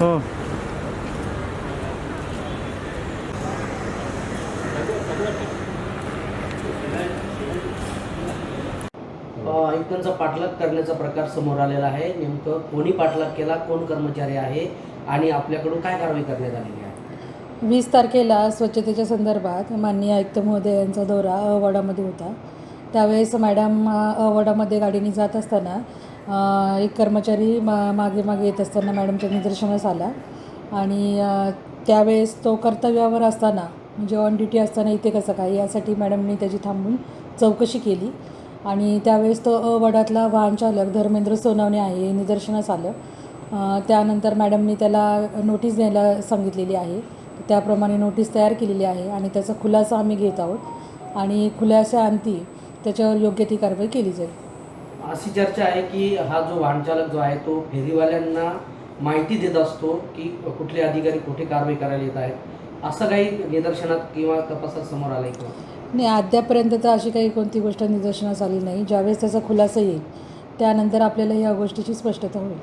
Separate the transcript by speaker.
Speaker 1: हो.
Speaker 2: आयुक्तांचा पाठलाग करण्याचा प्रकार समोर आलेला आहे. नेमकं कोणी पाठलाग केला कोण कर्मचारी आहे आणि आपल्याकडून काय कारवाई करण्यात आलेली आहे?
Speaker 3: वीस तारखेला स्वच्छतेच्या संदर्भात माननीय आयुक्त महोदय यांचा दौरा अहवाडामध्ये होता. त्यावेळेस मॅडम अहवाडामध्ये गाडीने जात असताना एक कर्मचारी मा मागे मागे येत असताना मॅडमच्या निदर्शनास आला. आणि त्यावेळेस तो कर्तव्यावर असताना म्हणजे ऑन ड्युटी असताना इथे कसं काय यासाठी मॅडमनी त्याची थांबून चौकशी केली. आणि त्यावेळेस तो अ वडातला धर्मेंद्र सोनवणे आहे हे निदर्शनास आलं. त्यानंतर मॅडमनी त्याला नोटीस द्यायला सांगितलेली आहे. त्याप्रमाणे नोटीस तयार केलेली आहे आणि त्याचा खुलासा आम्ही घेत आहोत. आणि खुलासाअंती त्याच्यावर योग्य ती कारवाई केली जाईल.
Speaker 2: अशी चर्चा आहे की हा जो वाहनचालक जो आहे तो फेरीवाल्यांना माहिती देत असतो की कुठले अधिकारी कुठे कारवाई करायला येत आहेत. असं काही निदर्शनात किंवा तपासात समोर आलंय किंवा
Speaker 3: नाही अद्यापर्यंत तर अशी काही कोणती गोष्ट निदर्शनास आली नाही. ज्यावेळेस त्याचा खुलासा येईल त्यानंतर आपल्याला या गोष्टीची स्पष्टता होईल.